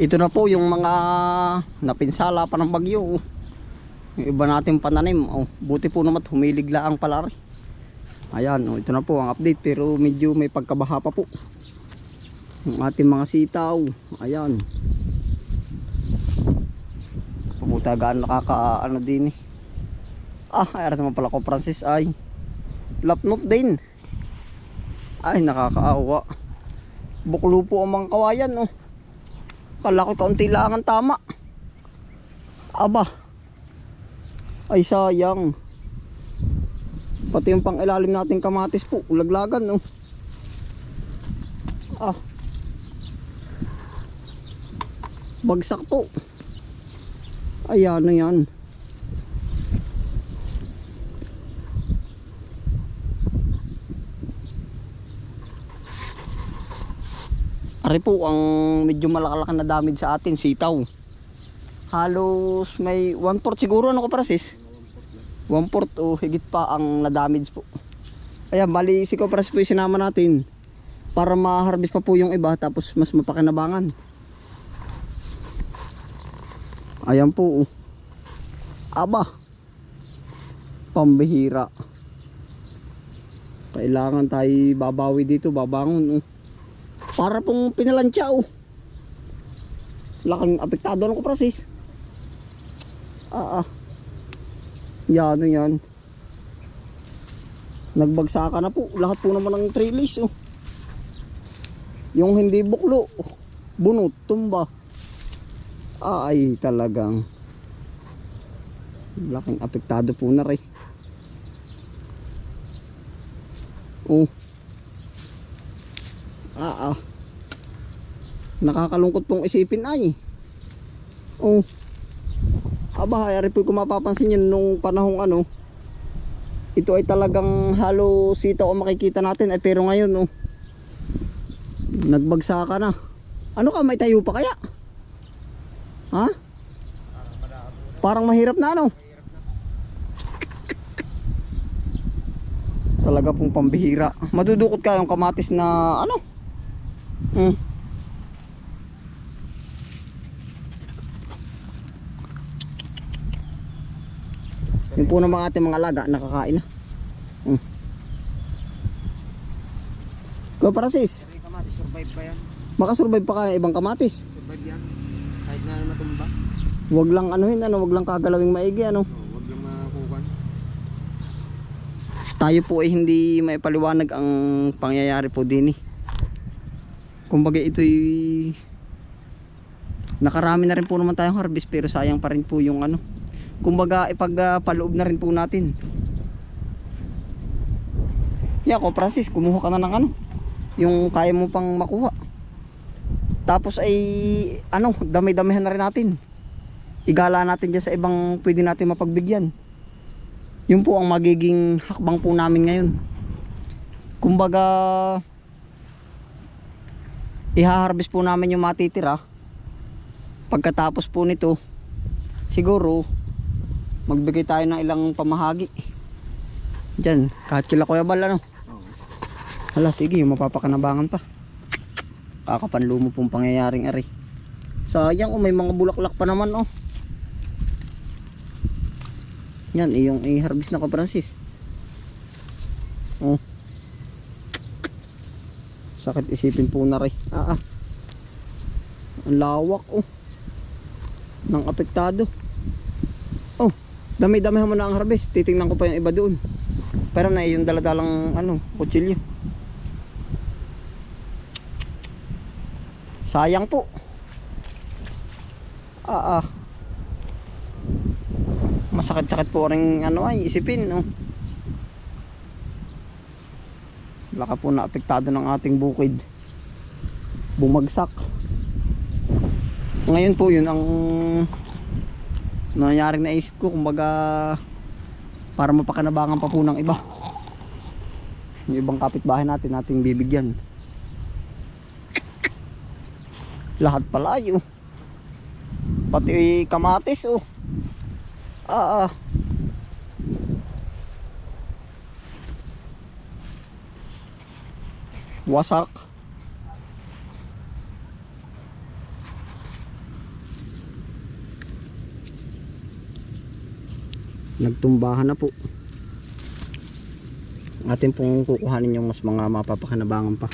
Ito na po yung mga napinsala pa ng bagyo. Yung iba nating pananim. Oh, buti po naman humilig laang pala. Ayan, oh, ito na po ang update pero medyo may pagkabaha pa po. Yung ating mga sitaw. Ayan. Pabutagaan nakaka ano din eh. Ah, ay naman pala ko Francis ay lapnot din. Ay nakakaawa. Buklo po ang mga kawayan oh. Kala ko kaunti lang ang tama. Aba. Ay sayang. Pati yung pang ilalim nating kamatis po, ulaglagan no. Ah. Bagsak po. Ayan na yan. Ari po ang medyo malakalak na damage sa atin, sitaw. Halos may 1 4 siguro ano ko para sis? 1 4 o higit pa ang na-damage po. Ayan, bali si Kopras po yung sinama natin para ma-harvest pa po yung iba tapos mas mapakinabangan. Ayan po. oh. Aba. Pambihira. Kailangan tayo babawi dito, babangon. Oh. Para pong pinalansya oh. Laking apektado ng kuprasis. Ah ah. Yan ano yan. Nagbagsakan na po. Lahat po naman ng trellis oh. Yung hindi buklo, oh, bunot, tumba. Ay, talagang laking apektado po na rin. Oh. Ah, ah. Nakakalungkot pong isipin ay. Oh. Aba, ayari po kung mapapansin yun nung panahong ano. Ito ay talagang halo sitaw ang makikita natin. Ay pero ngayon, oh. Nagbagsa ka na. Ano ka, may tayo pa kaya? Ha? Parang mahirap na ano? Talaga pong pambihira. Madudukot ka yung kamatis na ano? Hmm. Yung po ng mga ating mga alaga, nakakain na. Hmm. Go para sis. Kamatis, survive ba yan? Makasurvive pa kaya ibang kamatis. Survive yan? Kahit na matumba? Wag lang anuhin ano, wag lang kagalawing maigi ano. Oo, huwag lang makukuhan. Tayo po ay hindi may paliwanag ang pangyayari po din eh. Kumbaga ito'y nakarami na rin po naman tayong harvest pero sayang pa rin po yung ano. Kumbaga ipagpaloob na rin po natin. Yeah, ko Francis, kumuha ka na ng ano. Yung kaya mo pang makuha. Tapos ay ano, damay-damihan na rin natin. Igala natin dyan sa ibang pwede natin mapagbigyan. Yun po ang magiging hakbang po namin ngayon. Kumbaga ihaharvest po namin yung matitira. Pagkatapos po nito, siguro magbigay tayo ng ilang pamahagi. Diyan, kahit kila Kuya Bal ano. Oo. Hala, sige, mapapakanabangan pa. Kakapanlo mo pong pangyayaring ari. Sayang, oh, may mga bulaklak pa naman, oh. Yan, yung i-harvest na ka, Francis. Oh. Sakit isipin po na rin. Ah, ah. Ang lawak, oh. Nang apektado. Oh, dami-dami mo na ang harvest. Titingnan ko pa yung iba doon. Pero na yung daladalang ano, kutsilyo. Sayang po. Ah, ah. Masakit-sakit po rin ano ay isipin, no. Laka po na apektado ng ating bukid. Bumagsak. Ngayon po yun ang nangyaring naisip ko. Kumbaga para mapakanabangan pa po ng iba. Yung ibang kapitbahay natin nating bibigyan. Lahat pala yun. Pati kamatis oh. Ah ah wasak. Nagtumbahan na po. Atin pong kukuhanin yung mas mga mapapakinabangan pa.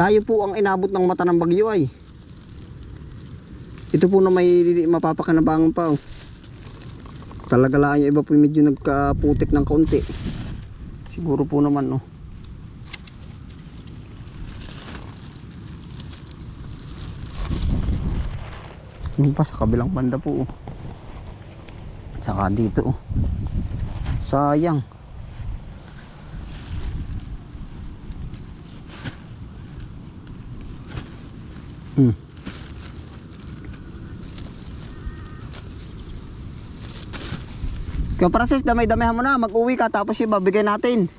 Tayo po ang inabot ng mata ng bagyo ay ito po na may mapapakinabangan pa oh. Talaga lang yung iba po medyo nagkaputik ng kaunti. Siguro po naman no. Yung pa sa kabilang banda po. oh. Tsaka dito oh. Sayang. Hmm. Kaya Francis, damay-damihan mo na. Mag-uwi ka tapos yung babigay natin.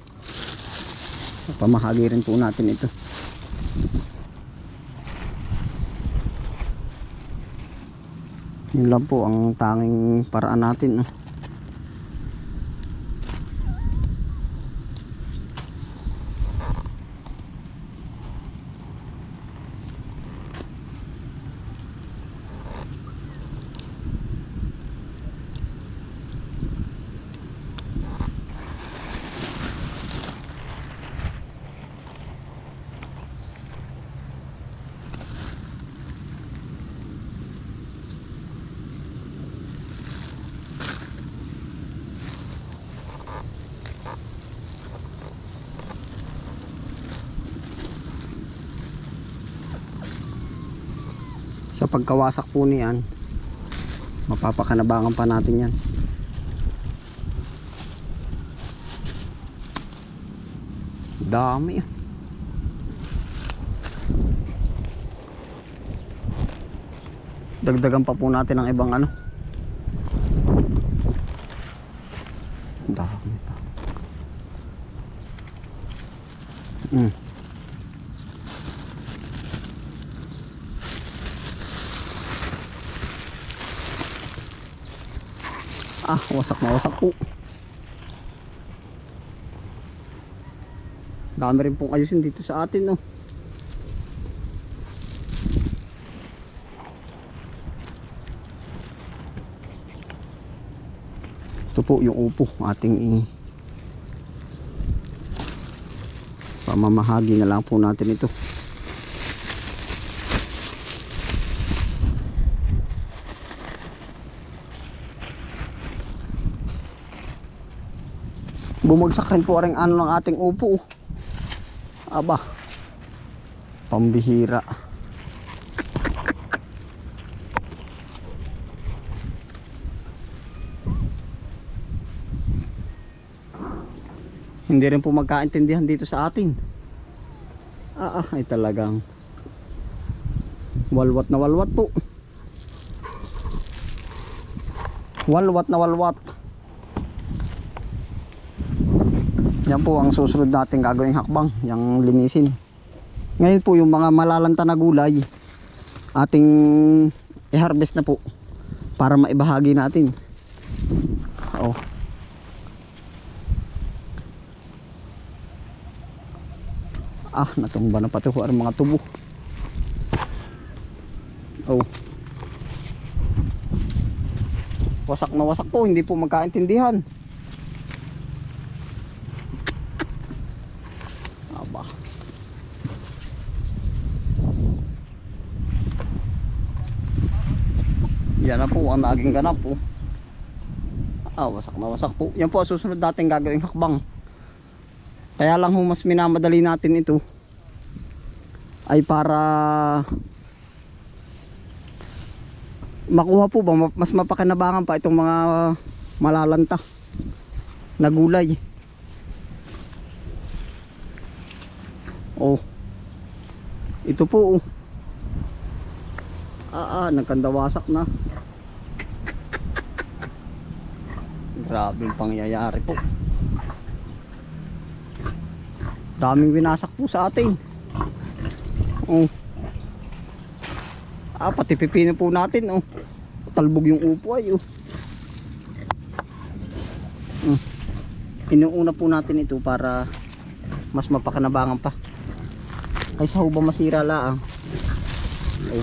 Pamahagi rin po natin ito. Yun lang po ang tanging paraan natin. No? Pagkawasak po niyan, mapapakanabangan pa natin yan. Dami ah. Dagdagan pa po natin ang ibang ano. Dami pa. Mm. Ah, po. Dami rin pong ayusin dito sa atin, no. Ito po yung upo ating i pamamahagi na lang po natin ito. Bumagsak rin po rin ano ng ating upo. Aba. Pambihira. Hindi rin po magkaintindihan dito sa atin. Ah, ah ay talagang walwat na walwat po. Walwat na walwat Yan po ang susunod natin gagawing hakbang, yung linisin. Ngayon po yung mga malalanta na gulay, ating i-harvest na po para maibahagi natin. Oh. Ah, natumba na pati ang mga tubo. Oh. Wasak na wasak po, hindi po magkaintindihan. Aba. Yan na po ang naging ganap po. Ah, wasak na wasak po. Yan po susunod natin gagawing hakbang. Kaya lang ho mas minamadali natin ito ay para makuha po ba ma- mas mapakinabangan pa itong mga malalanta na gulay. Oh. Ito po oh. Ah, ah nagkandawasak na. Grabing pangyayari po. Daming winasak po sa atin. Oh. Ah, pati pipino po natin, oh. Talbog yung upo ay, oh. Mm. Inuuna po natin ito para mas mapakanabangan pa. Ay sa huba masira laang. Ay.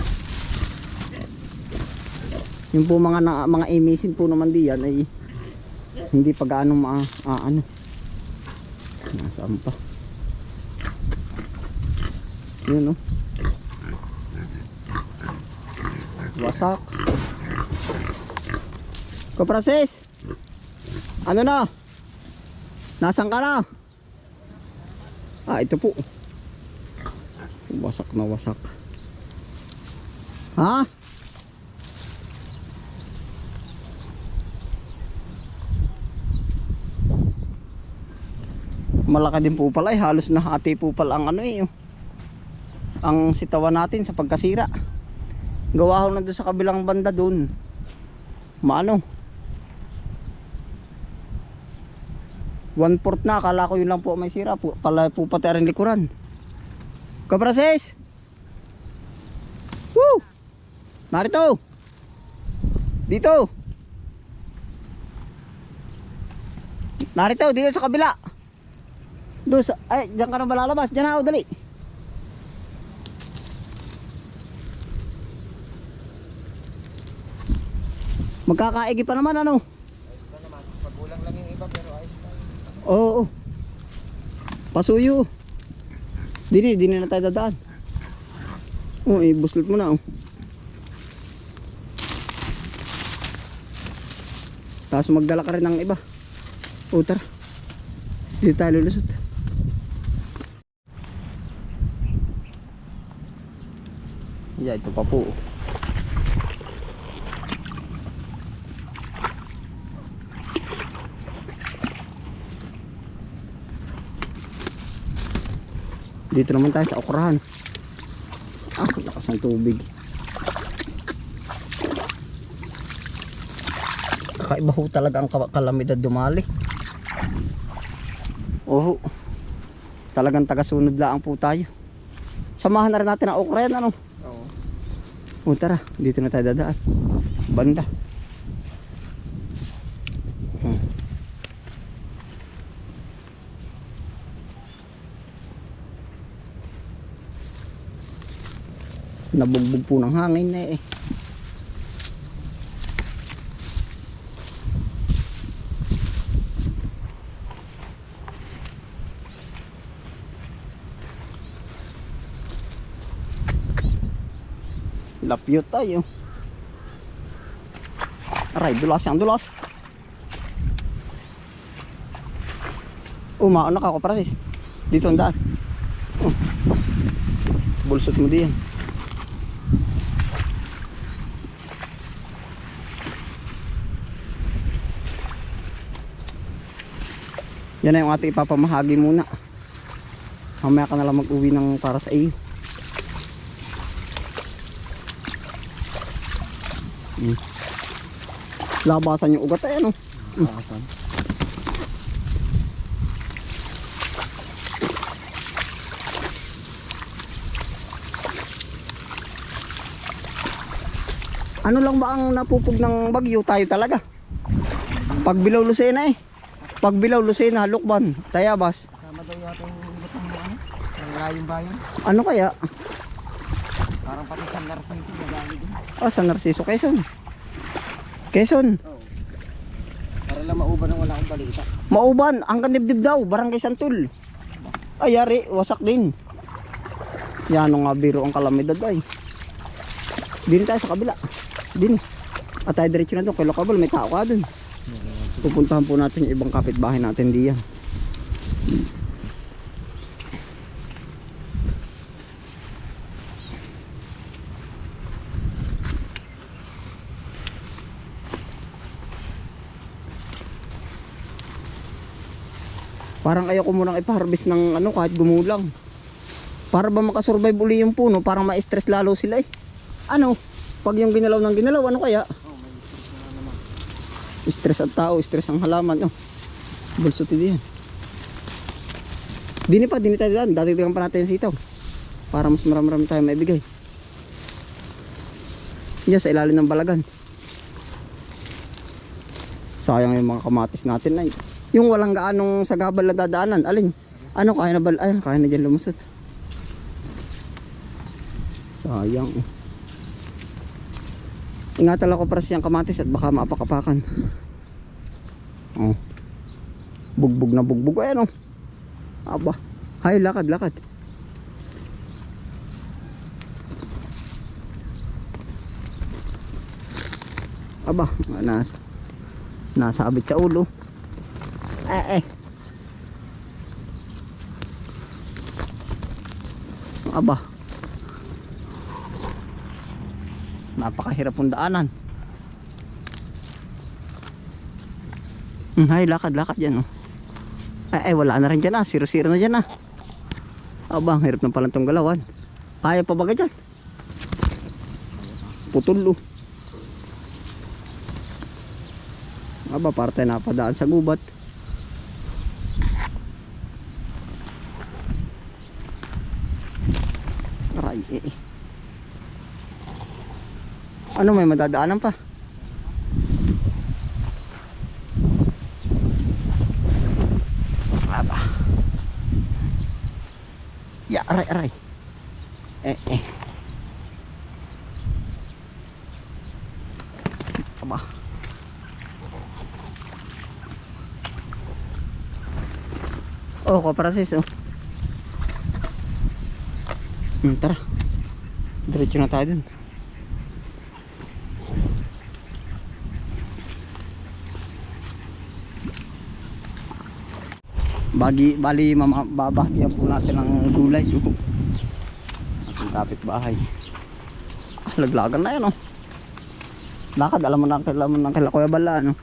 Yung po mga na, mga emisin po naman diyan ay hindi pa gaano ma ah, ano. Nasaan pa? Yun oh. Wasak. Kaprasis. Ano na? Nasaan ka na? Ah, ito po. Wasak na wasak. Ha? Malaki din po pala eh. Halos na hati po pala ang ano eh. oh. Ang sitawan natin sa pagkasira. Gawa ho na doon sa kabilang banda doon. Maano? One fourth na, akala ko yun lang po may sira. Po, pala po pati rin likuran. Kaprases! Woo! Narito! Dito! Narito, dito sa kabila. Doon sa, ay, diyan ka na malalabas. Diyan na ako, dali. Magkakaigi pa naman, ano? Pagulang lang yung iba pero ayos tayo. Oo. oo. Pasuyo. Dini, dini na tayo dadaan. Oo, eh, buslit mo na, oh. Tapos magdala ka rin ng iba. O, tara. Dito tayo lulusot. Yeah, ito pa po. Dito naman tayo sa okrahan. Ah, lakas ng tubig. Kakaiba ho talaga ang ka- kalamidad dumali. Oo. Talagang tagasunod lang po tayo. Samahan na rin natin ang okra yan, ano? O tara, dito na tayo dadaan. Banda. Hmm. Nabugbog po ng hangin na eh. Lapyot tayo. Aray, dulas yan, dulas. Umaon na ka ko prasis. Dito ang daan. Oh. Bulsot mo diyan. Yan na yung ating ipapamahagi muna. Mamaya ka na lang mag-uwi ng para sa iyo. Mm. Labasan yung ugat ay ano. Asan? Ano lang ba ang napupog ng bagyo tayo talaga? Pag bilaw Lucena eh. Pag bilaw Lucena, Lukban, Tayabas. Tama daw yata yung iba't ang ano? Ang layong bayan. Ano kaya? Parang pati sa Narciso din. Oh, San Narciso, Quezon. Quezon. Oo. Para lang mauban ng wala akong balita. Mauban, ang kanibdib daw, Barangay Santul. Ay, yari, wasak din. Yan nga biro ang kalamidad ay. Dini tayo sa kabila. Dini. At tayo diretso na doon, kay Lokabal, may tao ka doon. Pupuntahan po natin yung ibang kapitbahay natin diyan. Parang ayaw ko munang ipa-harvest ng ano kahit gumulang. Para ba makasurvive uli yung puno, parang ma-stress lalo sila eh. Ano? Pag yung ginalaw ng ginalaw, ano kaya? May stress na ang tao, stress ang halaman. Oh. Bulso ti diyan. Dini pa, dini tayo dyan. Dati pa natin sitaw. Para mas marami-rami tayo maibigay. Diyan sa ilalim ng balagan. Sayang yung mga kamatis natin ay. Yung walang gaanong sagabal na dadaanan. Alin? Ano kaya na bal? Ayun, kaya na dyan lumusot. Sayang. Ingatan ako para siyang kamatis at baka maapakapakan. Oh. Bugbog na bugbog. Ayan oh. Aba. Hay, lakad, lakad. Aba, nasa nasabit sa ulo. Eh, eh. Aba. Napakahirap pong daanan. Hmm, hay, lakad, lakad dyan, oh. Ay, ay, wala na rin dyan, ah. Zero-zero na dyan, ah. Aba, ang hirap ng palang tong galawan. Kaya pa ba ka dyan? Putol, oh. Aba, parte na padaan sa gubat. Aray, eh, eh. Ano, may madadaanan pa? Aba. Ya, aray, aray. Eh, eh. Aba. Oh, ko Francis, oh. Hmm, tara. Diretso na tayo dun. Bagi, bali, mama, babahtiyan po natin ng gulay. Oh. Ang kapit bahay. Ah, laglagan na yan, oh. Lakad, alam mo na, alam mo na, kila Kuya Bala, ano.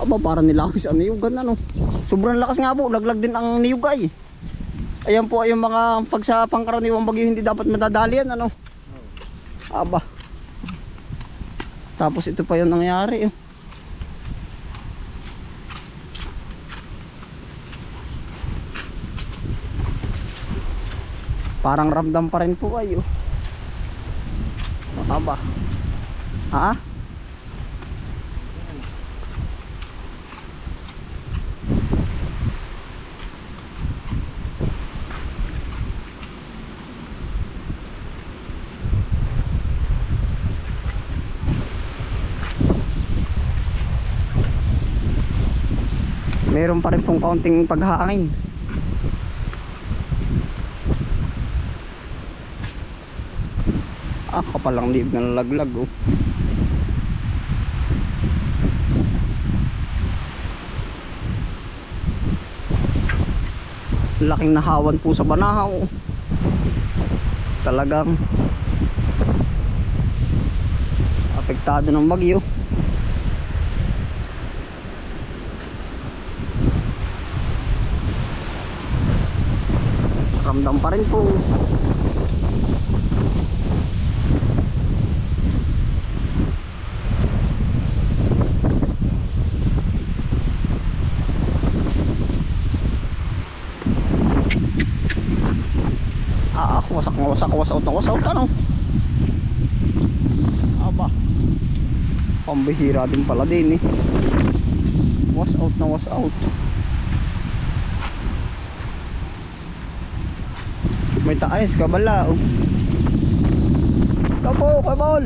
Aba, parang nilakis ang niyugan, ano. Sobrang lakas nga po, laglag din ang niyugay. Ayan po ay yung mga pag sa pangkaraniwang bagyo hindi dapat madadali yan, ano. Aba. Tapos ito pa yung nangyari, oh. Parang ramdam pa rin po ay, oh. Aba. Ha? Meron pa rin pong kaunting paghangin. Kapalang liib ng laglag oh. Laking nahawan po sa banahaw. Talagang apektado ng bagyo. Ramdam pa rin po. Ah, ako wasak na wasak, was out na was out ano. Aba. Pambihira din pala din eh. Was out na was out. May taas ka bala oh. Kapo, kabol.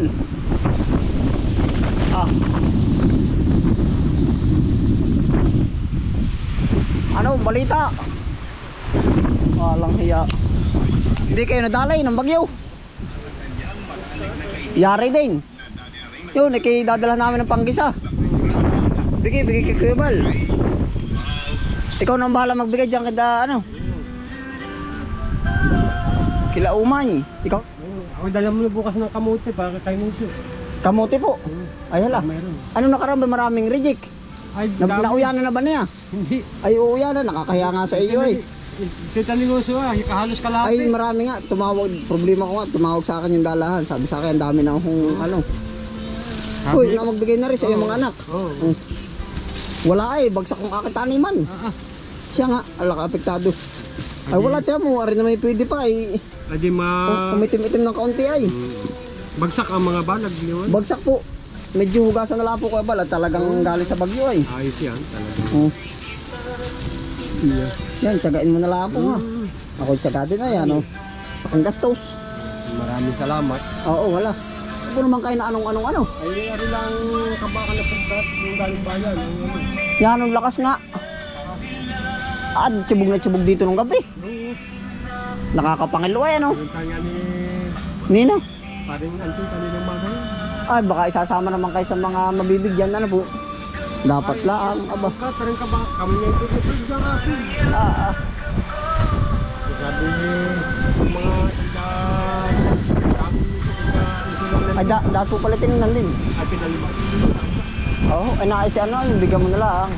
Ah. Ano, balita? Walang hiya. Hindi kayo nadalay ng bagyo. Yari din. Yun, ikidadala namin ng panggisa. Bigay, bigay kay Kuya Bal. Ikaw nang bahala magbigay dyan kada ano. Kila umay. Ikaw, Ako dala mo na bukas ng kamote para kay Muso. kamote po. Ay hala. Ano nakaraan ba maraming reject? Ay, Na, nauyanan na ba niya? Hindi. Ay uuyanan, nakakahiya nga sa iyo eh. Si Talingoso ah, kahalos kalapit. Ay marami nga, tumawag, problema ko nga, tumawag sa akin yung dalahan. Sabi sa akin, ang dami na akong ano. Uy, na magbigay na rin sa iyong mga anak. Oo. Wala eh, bagsak ang aking taniman. Ah, ah. Siya nga, alak apektado. Ay wala tiyan mo, ari na may pwede pa eh. Ay di ma... Um, umitim-itim ng kaunti ay. Bagsak ang mga balag yun. Bagsak po. Medyo hugasan na lang po kuya bal at talagang galing sa bagyo ay. Ayos yan talaga. Oh. Yan, tsagain mo na lang po ha. Mm. Ako tsaga din ay ano. Ang gastos. Maraming salamat. Oo, wala. Ako naman kayo na anong-anong ano. Ay, ari lang kabakan na pagkat yung galing bayan. Ano. Yan, ang lakas nga. Ah, tsibog na tsibog dito nung gabi. Oo. Nakakapangilo ay ano. Yung tanya ni Nino. paring Anton kanina umaga. Ay, baka isasama naman kayo sa mga mabibigyan ano po. Dapat lang, aba. Ka, parang kaba, kami nga ito ito dyan ako. Ah, ah. Sabi ni yung mga taga Ay, da, dato pala tinignan din. ay pinalibas. Oo, oh, ay naayos ano, yung bigyan mo na lang.